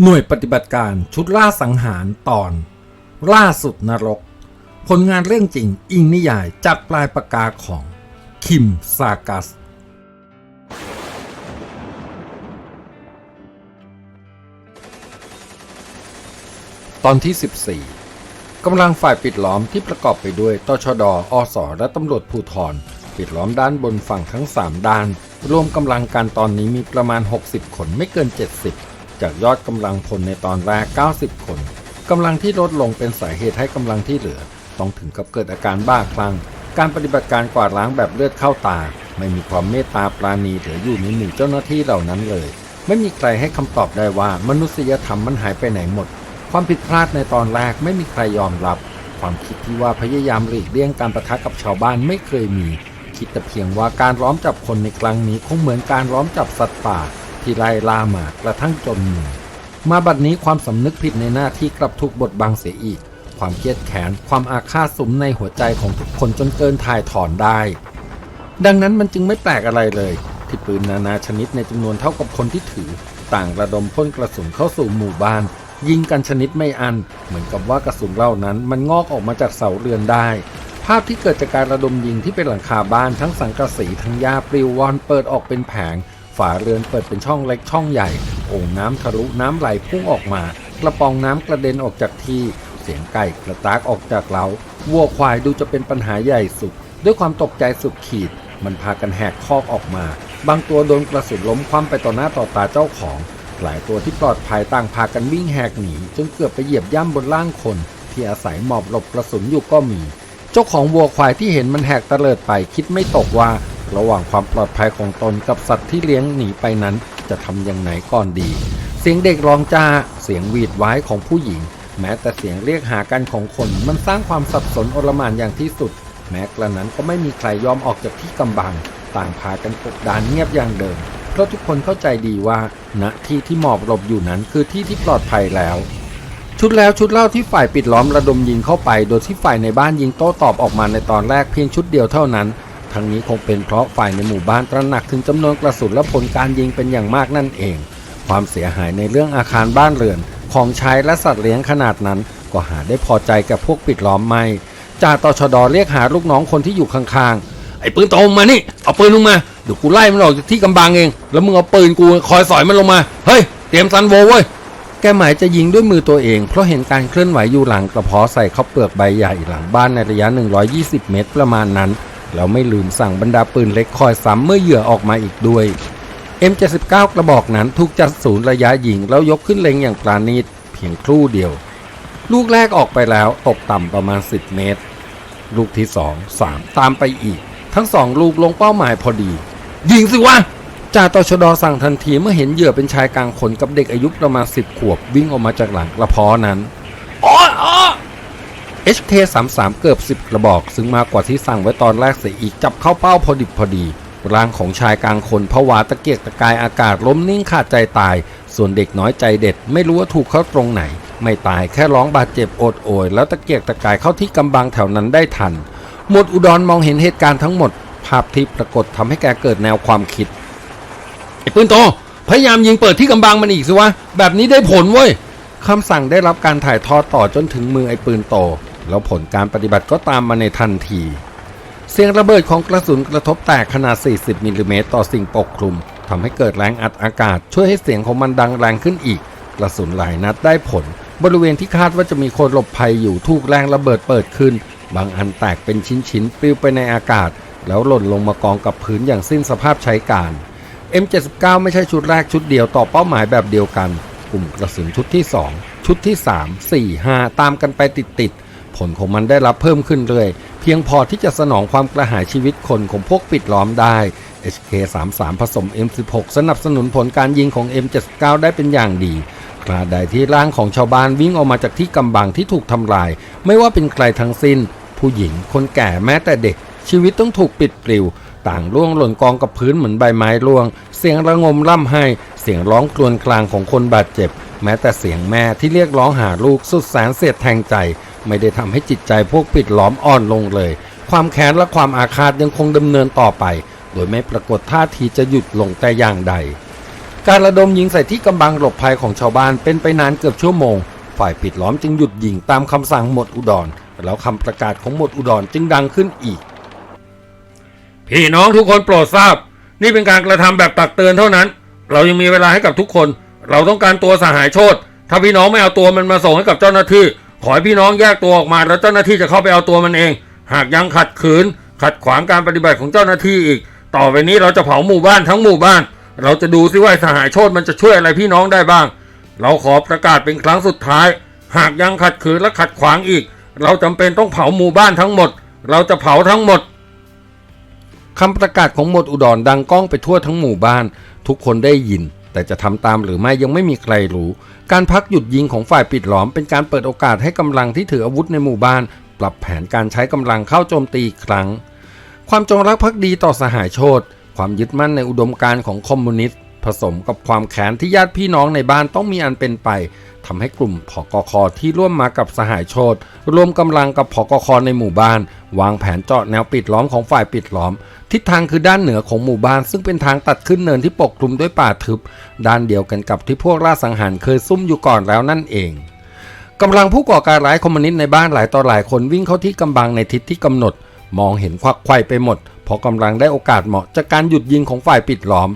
หน่วยปฏิบัติการชุดล่าสังหารตอน ล่าสุดนรก ผลงานเรื่องจริงอิงนิยายจากปลายปากกาของ คิมซากัส ตอนที่ 14 กำลังฝ่ายปิดล้อมที่ประกอบไปด้วยตชดอสและตำรวจภูธรปิดล้อมด้านบนฝั่งทั้ง 3 ด้าน รวมกำลังการตอนนี้มีประมาณ 60 คนไม่เกิน 70 จากยอดกำลังพลในตอนแรก 90 คนกำลังที่ลดลงเป็นสาเหตุให้กำลังที่เหลือ ต้องถึงกับเกิดอาการบ้าคลั่ง การปฏิบัติการกวาดล้างแบบเลือดเข้าตา ไม่มีความเมตตาปราณีเหลืออยู่ในหมู่เจ้าหน้าที่เหล่านั้นเลย ไม่มีใครให้คำตอบได้ว่ามนุษยธรรมมันหายไปไหนหมด ความผิดพลาดในตอนแรกไม่มีใครยอมรับ ความคิดที่ว่าพยายามหลีกเลี่ยงการประทะกับชาวบ้านไม่เคยมี คิดแต่เพียงว่าการล้อมจับคนในครั้งนี้คงเหมือนการล้อมจับสัตว์ป่า ที่ไล่ล่ามากระทั่งจนมุมมาบัดนี้ความสำนึกผิดในหน้าที่กลับถูกบดบังเสียอีก ความเครียดแค้นความอาฆาตสมในหัวใจของทุกคนจนเกินถ่ายถอนได้ ดังนั้นมันจึงไม่แปลกอะไรเลย ที่ปืนนานาชนิดในจำนวนเท่ากับคนที่ถือ ต่างระดมพ่นกระสุนเข้าสู่หมู่บ้าน ยิงกันชนิดไม่อัน เหมือนกับว่ากระสุนเหล่านั้นมันงอกออกมาจากเสาเรือนได้ ภาพที่เกิดจากการระดมยิงที่เป็นหลังคาบ้านทั้งสังกะสีทั้งหญ้าปลิววอนเปิดออกเป็นแผง ฝาเรือนเปิดเป็นช่องเล็กช่องใหญ่ โอ่งน้ำทะลุน้ำไหลพุ่งออกมา กระปองน้ำกระเด็นออกจากที่ เสียงไก่กระตากออกจากเล้าวัวควายดูจะเป็นปัญหาใหญ่สุด ด้วยความตกใจสุดขีด มันพากันแหกคอกออกมา บางตัวโดนกระสุนล้มคว่ำไปต่อหน้าต่อตาเจ้าของ หลายตัวที่ปลอดภัยต่างพากันวิ่งแหกหนีจนเกือบไปเหยียบย่ำบนร่างคน ที่อาศัยหมอบหลบกระสุนอยู่ก็มี เจ้าของวัวควายที่เห็นมันแหกตะเลิดไปคิดไม่ตกว่า ระหว่างความปลอดภัยของตนกับสัตว์ที่เลี้ยงหนีไปนั้น จะทำอย่างไหนก่อนดี เสียงเด็กร้องจ้า เสียงหวีดไว้ของผู้หญิง แม้แต่เสียงเรียกหากันของคน มันสร้างความสับสนโอลมานอย่างที่สุด แม้กระนั้นก็ไม่มีใครยอมออกจากที่กำบัง ต่างพากันกบดานเงียบอย่างเดิมเพราะทุกคนเข้าใจดีว่าณที่ที่หมอบหลบอยู่นั้นคือที่ที่ปลอดภัยแล้วชุดแล้วชุดเล่าที่ฝ่ายปิดล้อมระดมยิงเข้าไป โดยที่ฝ่ายในบ้านยิงโต้ตอบออกมาในตอนแรกเพียงชุดเดียวเท่านั้น ทั้งนี้คงเป็นเพราะฝ่ายในหมู่บ้านตระหนักถึงจำนวนกระสุนและผลการยิงเป็นอย่างมากนั่นเอง ความเสียหายในเรื่องอาคารบ้านเรือน ของใช้และสัตว์เลี้ยงขนาดนั้น ก็หาได้พอใจกับพวกปิดล้อมไม่จ่าตชดเรียกหาลูกน้องคนที่อยู่ข้างๆ ไอ้ปืนโตมมานี่ เอาปืนลงมาเดี๋ยวกูไล่มันออกจากที่กำบังเอง แล้วมึงเอาปืนกูคอยสอยมันลงมา เฮ้ย เตรียมซันโวเว้ย แกหมายจะยิงด้วยมือตัวเอง เพราะเห็นการเคลื่อนไหวอยู่หลังกระเพาะใส่ข้าวเปลือกใบใหญ่หลังบ้านในระยะ 120 เมตรประมาณนั้น แล้วไม่ลืมสั่งบรรดาปืนเล็กคอยซ้ำเมื่อเหยื่อออกมาอีกด้วย M79 กระบอกนั้นถูกจัดศูนย์ระยะยิงแล้วยกขึ้นเล็งอย่างปราณีตเพียงครู่เดียว ลูกแรกออกไปแล้วตกต่ำประมาณ 10 เมตร ลูกที่2 3ตามไปอีก ทั้งสองลูกลงเป้าหมายพอดี ยิงสิวะจ่าตชดสั่งทันทีเมื่อเห็นเหยื่อเป็นชายกลางคนกับเด็กอายุประมาณ 10 ขวบวิ่งออกมาจากหลังกระเพาะนั้น HT33 เกือบ 10 กระบอก ซึ่งมากกว่าที่สั่งไว้ตอนแรกเสียอีกจับเข้าเป้าพอดิบพอดี ร่างของชายกลางคนผวาตะเกียกตะกายอากาศล้มนิ่งขาดใจตาย ส่วนเด็กน้อยใจเด็ด ไม่รู้ว่าถูกเข้าตรงไหน ไม่ตายแค่ร้องบาดเจ็บโอดโอย แล้วตะเกียกตะกายเข้าที่กำบังแถวนั้นได้ทัน หมดอุดรมองเห็นเหตุการณ์ทั้งหมด ภาพที่ปรากฏทำให้แกเกิดแนวความคิดไอ้ปืนโตพยายามยิงเปิดที่กำบังมันอีกสิวะแบบนี้ได้ผลเว้ยคำสั่งได้รับการถ่ายทอดต่อจนถึงมือไอ้ปืนโต แล้วผลการปฏิบัติก็ตามมาในทันที เสียงระเบิดของกระสุนกระทบแตกขนาด 40มิลลิเมตรต่อสิ่งปกคลุมทำให้เกิดแรงอัดอากาศ ช่วยให้เสียงของมันดังแรงขึ้นอีก กระสุนหลายนัดได้ผล บริเวณที่คาดว่าจะมีคนหลบภัยอยู่ถูกแรงระเบิดเปิดขึ้น บางอันแตกเป็นชิ้นๆปลิวไปในอากาศ แล้วหล่นลงมากองกับพื้นอย่างสิ้นสภาพใช้การ M79 ไม่ใช่ชุดแรกชุดเดียวต่อเป้าหมายแบบเดียวกัน กลุ่มกระสุนชุดที่ 2 ชุดที่ 3 4 5 ตามกันไปติดๆ ผลของมันได้รับเพิ่มขึ้นเรื่อยเพียงพอที่จะสนองความกระหายชีวิตคนของพวกปิดล้อมได้ HK33 ผสม M16 สนับสนุนผลการยิงของ M79 ได้เป็นอย่างดีคราใดที่ร่างของชาวบ้านวิ่งออกมาจากที่กำบังที่ถูกทำลาย ไม่ว่าเป็นใครทั้งสิ้น ผู้หญิงคนแก่แม้แต่เด็ก ชีวิตต้องถูกปิดปลิว ต่างร่วงหล่นกองกับพื้นเหมือนใบไม้ร่วง เสียงระงมร่ำไห้ เสียงร้องครวญครางของคนบาดเจ็บ แม้แต่เสียงแม่ที่เรียกร้องหาลูกสุดแสนเสียดแทงใจ ไม่ได้ทำให้จิตใจพวกปิดล้อมอ่อนลงเลย ความแค้นและความอาฆาตยังคงดำเนินต่อไป โดยไม่ปรากฏท่าทีจะหยุดลงแต่อย่างใด การระดมยิงใส่ที่กำบังหลบภัยของชาวบ้านเป็นไปนานเกือบชั่วโมง ฝ่ายปิดล้อมจึงหยุดยิงตามคำสั่งหมดอุดร แล้วคำประกาศของหมดอุดรจึงดังขึ้นอีก พี่น้องทุกคนโปรดทราบ นี่เป็นการกระทำแบบตักเตือนเท่านั้น เรายังมีเวลาให้กับทุกคน เราต้องการตัวสหายโชตถ้าพี่น้องไม่เอาตัวมันมาส่งให้กับเจ้าหน้าที่ ขอให้พี่น้องแยกตัวออกมาแล้วเจ้าหน้าที่จะเข้าไปเอาตัวมันเอง หากยังขัดขืน ขัดขวางการปฏิบัติของเจ้าหน้าที่อีก ต่อไปนี้เราจะเผาหมู่บ้านทั้งหมู่บ้าน เราจะดูซิว่าสหายโชตมันจะช่วยอะไรพี่น้องได้บ้าง เราขอประกาศเป็นครั้งสุดท้าย หากยังขัดขืนและขัดขวางอีก เราจำเป็นต้องเผาหมู่บ้านทั้งหมด เราจะเผาทั้งหมดคำประกาศของหมดอุดรดังก้องไปทั่วทั้งหมู่บ้าน ทุกคนได้ยิน แต่จะทำตามหรือไม่ยังไม่มีใครรู้ การพักหยุดยิงของฝ่ายปิดล้อม เป็นการเปิดโอกาสให้กำลังที่ถืออาวุธในหมู่บ้าน ปรับแผนการใช้กำลังเข้าโจมตีอีกครั้ง ความจงรักภักดีต่อสหายโชตความยึดมั่นในอุดมการณ์ของคอมมิวนิสต์ผสมกับความแค้นที่ญาติพี่น้องในบ้านต้องมีอันเป็นไป ทำให้กลุ่มผกคที่ร่วมมากับสหายโชตรวมกำลังกับผกคในหมู่บ้าน วางแผนเจาะแนวปิดล้อมของฝ่ายปิดล้อม ทิศทางคือด้านเหนือของหมู่บ้าน ซึ่งเป็นทางตัดขึ้นเนินที่ปกคลุมด้วยป่าทึบ ด้านเดียวกันกับที่พวกล่าสังหารเคยซุ่มอยู่ก่อนแล้วนั่นเองกำลังผู้ก่อการร้ายคอมมิวนิสต์ในบ้านหลายต่อหลายคนวิ่งเข้าที่กำบังในทิศที่กำหนด มองเห็นควักไขว่ไปหมดเพราะกำลังได้โอกาสเหมาะจากการหยุดยิงของฝ่ายปิดล้อม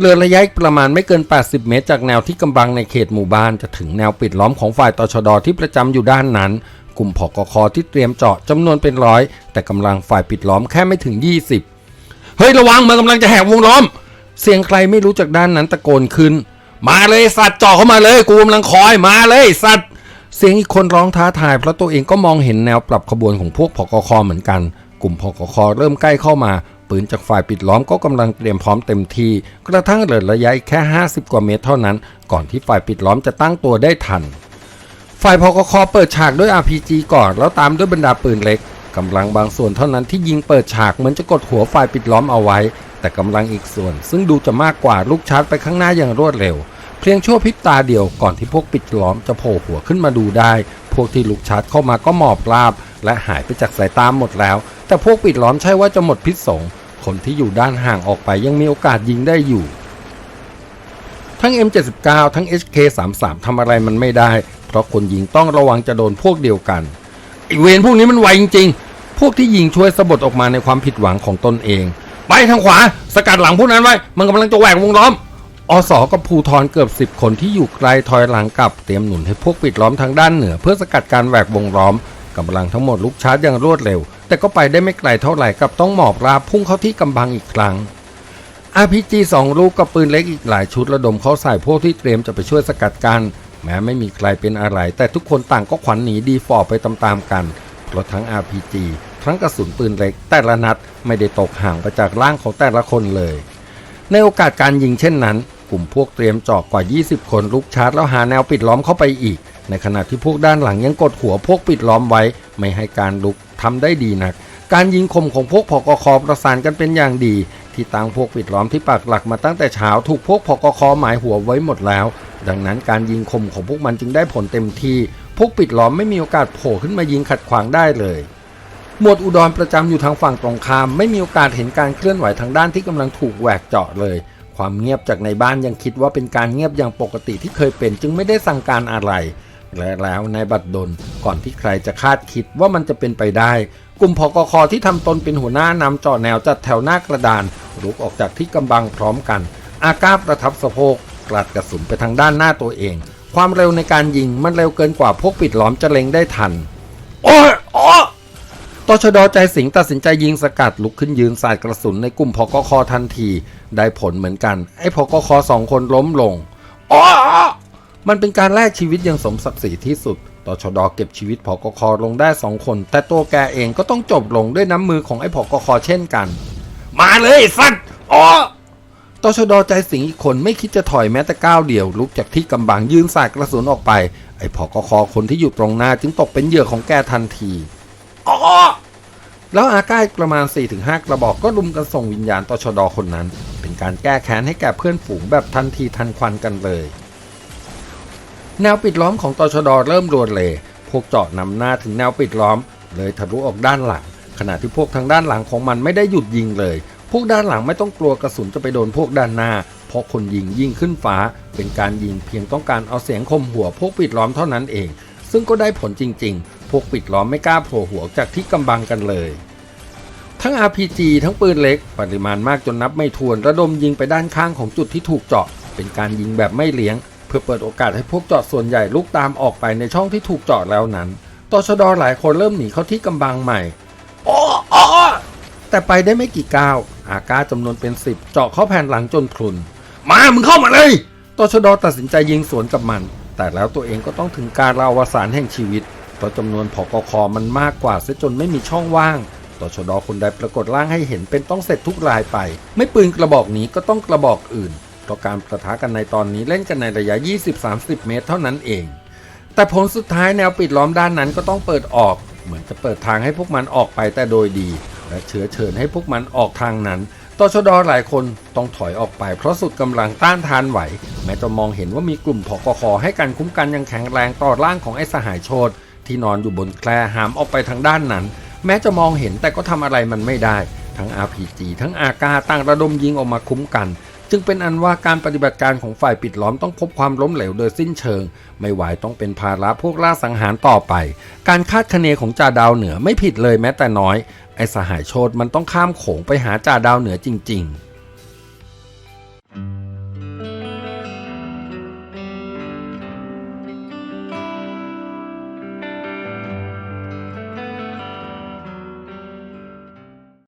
เรือระยะประมาณไม่เกิน 80 เมตร จากแนวที่กำบังในเขตหมู่บ้านจะถึงแนวปิดล้อมของฝ่ายตชดที่ประจำอยู่ด้านนั้น กลุ่มผกคที่เตรียมเจาะจำนวนเป็นร้อย แต่กำลังฝ่ายปิดล้อมแค่ไม่ถึง 20 เฮ้ยระวังมันกำลังจะแหกวงล้อม เสียงใครไม่รู้จากด้านนั้นตะโกนขึ้น มาเลยสัตว์เจาะเข้ามาเลยกูกำลังคอยมาเลยสัตว์เสียงอีกคนร้องท้าทายเพราะตัวเองก็มองเห็นแนวปรับขบวนของพวกพกคเหมือนกัน กลุ่มพกคเริ่มใกล้เข้ามา ปืนจากฝ่ายปิดล้อมก็กำลังเตรียมพร้อมเต็มที่ กระทั่งเหลือระยะแค่ 50 กว่าเมตรเท่านั้น ก่อนที่ฝ่ายปิดล้อมจะตั้งตัวได้ทัน ฝ่ายพกคเปิดฉากด้วย RPG ก่อน แล้วตามด้วยบรรดาปืนเล็กกำลังบางส่วนเท่านั้นที่ยิงเปิดฉากเหมือนจะกดหัวฝ่ายปิดล้อมเอาไว้ แต่กำลังอีกส่วน ซึ่งดูจะมากกว่าลูกชาร์จไปข้างหน้าอย่างรวดเร็ว เพียงชั่วพริบตาเดียวก่อนที่พวกปิดล้อมจะโผล่หัวขึ้นมาดูได้ พวกที่ลุกชาร์จเข้ามาก็หมอบราบ และหายไปจากสายตาหมดแล้ว แต่พวกปิดล้อมใช่ว่าจะหมดพิษสงคนที่อยู่ด้านห่างออกไปยังมีโอกาสยิงได้อยู่ ทั้ง M79 ทั้ง HK33 ทำอะไรมันไม่ได้ เพราะคนยิงต้องระวังจะโดนพวกเดียวกันไอเวรพวกนี้มันไวจริงๆ พวกที่ยิงช่วยสะบัดออกมาในความผิดหวังของตนเอง ไปทางขวา สกัดหลังพวกนั้นไว้ มันกำลังจะแหวกวงล้อม อสอกับภูทรเกือบ 10 คนที่อยู่ไกลถอยหลังกลับเตรียมหนุนให้พวกปิดล้อมทางด้านเหนือ เพื่อสกัดการแหวกวงล้อมกำลังทั้งหมดลุกชาร์จอย่างรวดเร็ว แต่ก็ไปได้ไม่ไกลเท่าไหร่กับต้องหมอบราบพุ่งเข้าที่กำบังอีกครั้ง RPG สองลูกกับปืนเล็กอีกหลายชุดระดมเข้าใส่พวกที่เตรียมจะไปช่วยสกัดกัน แม้ไม่มีใครเป็นอะไร แต่ทุกคนต่างก็ขวัญหนีดีฟอไปตามๆกันเพราะทั้ง RPG ทั้งกระสุนปืนเล็ก แต่ละนัดไม่ได้ตกห่างไปจากร่างของแต่ละคนเลย ในโอกาสการยิงเช่นนั้น กลุ่มพวกเตรียมเจาะกว่า 20 คนลุกชาร์จแล้วหาแนวปิดล้อมเข้าไปอีก ในขณะที่พวกด้านหลังยังกดหัวพวกปิดล้อมไว้ ไม่ให้การลุกทำได้ดีนัก การยิงคมของพวกพกคประสานกันเป็นอย่างดี ที่ตั้งพวกปิดล้อมที่ปักหลักมาตั้งแต่เช้าถูกพวกพกคหมายหัวไว้หมดแล้ว ดังนั้นการยิงคมของพวกมันจึงได้ผลเต็มที่พวกปิดล้อมไม่มีโอกาสโผล่ขึ้นมายิงขัดขวางได้เลยหมวดอุดรประจำอยู่ทางฝั่งตรงข้าม ไม่มีโอกาสเห็นการเคลื่อนไหวทางด้านที่กำลังถูกแหวกเจาะเลย ความเงียบจากในบ้านยังคิดว่าเป็นการเงียบอย่างปกติที่เคยเป็น จึงไม่ได้สั่งการอะไร และแล้วในบัดดลก่อนที่ใครจะคาดคิดว่ามันจะเป็นไปได้ กลุ่มพกคที่ทำตนเป็นหัวหน้านำจาะแนวจัดแถวหน้ากระดานลุกออกจากที่กำบังพร้อมกัน อากาศประทับสะโพกกลัดกระสุนไปทางด้านหน้าตัวเอง ความเร็วในการยิงมันเร็วเกินกว่าพวกปิดล้อมจะเล็งได้ทัน โอ้ย ตชดใจสิงตัดสินใจยิงสกัดลุกขึ้นยืนสาดกระสุนในกลุ่มพกคทันที ได้ผลเหมือนกัน ไอ้พกคสองคนล้มลงอ้อมันเป็นการแลกชีวิตอย่างสมศักดิ์ศรีที่สุดตชดเก็บชีวิตพกคลงได้สองคน แต่ตัวแกเองก็ต้องจบลงด้วยน้ำมือของไอ้พกคเช่นกัน มาเลยสัตว์อ้อตชดใจสิงอีกคนไม่คิดจะถอยแม้แต่ก้าวเดียวลุกจากที่กำบังยืนสาดกระสุนออกไป ไอ้พกคคนที่อยู่ตรงหน้าจึงตกเป็นเหยื่อของแกทันทีอ๋อ แล้วอาก้าประมาณ 4-5 กระบอกก็รุมกันส่งวิญญาณตชดคนนั้น เป็นการแก้แค้นให้แก่เพื่อนฝูงแบบทันทีทันควันกันเลย แนวปิดล้อมของตชดเริ่มรวนเลย พวกเจาะนำหน้าถึงแนวปิดล้อม เลยทะลุออกด้านหลัง ขณะที่พวกทางด้านหลังของมันไม่ได้หยุดยิงเลย พวกด้านหลังไม่ต้องกลัวกระสุนจะไปโดนพวกด้านหน้า เพราะคนยิงยิงขึ้นฟ้า เป็นการยิงเพียงต้องการเอาเสียงคมหัวพวกปิดล้อมเท่านั้นเอง ซึ่งก็ได้ผลจริงๆ พวกปิดล้อมไม่กล้าโผล่หัวจากที่กำบังกันเลย ทั้ง RPG ทั้งปืนเล็ก ปริมาณมากจนนับไม่ถ้วนระดมยิงไปด้านข้างของจุดที่ถูกเจาะ เป็นการยิงแบบไม่เลี้ยง เพื่อเปิดโอกาสให้พวกเจาะส่วนใหญ่ลุกตามออกไปในช่องที่ถูกเจาะแล้วนั้นตชดหลายคนเริ่มหนีเข้าที่กำบังใหม่อ้ออ้อแต่ไปได้ไม่กี่ก้าว อาก้าจำนวนเป็นสิบเจาะเข้าแผ่นหลังจนพลุน มา มึงเข้ามาเลยตชดตัดสินใจยิงสวนกับมัน แต่แล้วตัวเองก็ต้องถึงการลาวสานแห่งชีวิตเพราะจำนวนผกคมันมากกว่าเสียจนไม่มีช่องว่างตชดคนใดปรากฏร่างให้เห็นเป็นต้องเสร็จทุกรายไป ไม่ปืนกระบอกนี้ก็ต้องกระบอกอื่นเพราะการประทะกันในตอนนี้เล่นกันในระยะ 20-30 เมตรเท่านั้นเอง แต่ผลสุดท้ายแนวปิดล้อมด้านนั้นก็ต้องเปิดออก เหมือนจะเปิดทางให้พวกมันออกไปแต่โดยดี และเชื้อเชิญให้พวกมันออกทางนั้น ตชดหลายคนต้องถอยออกไปเพราะสุดกำลังต้านทานไหว แม้จะมองเห็นว่ามีกลุ่มผกคให้การคุ้มกันยังแข็งแรงต่อร่างของไอ้สหายโชดที่นอนอยู่บนแคร่หามออกไปทางด้านนั้น แม้จะมองเห็นแต่ก็ทำอะไรมันไม่ได้ ทั้ง RPG ทั้งอากาต่างระดมยิงออกมาคุ้มกัน จึงเป็นอันว่าการปฏิบัติการของฝ่ายปิดล้อมต้องพบความล้มเหลวโดยสิ้นเชิง ไม่ไหวต้องเป็นภาระพวกล่าสังหารต่อไป การคาดคะเนของจ่าดาวเหนือไม่ผิดเลยแม้แต่น้อย ไอ้สหายโชดมันต้องข้ามโขงไปหาจ่าดาวเหนือจริง ๆ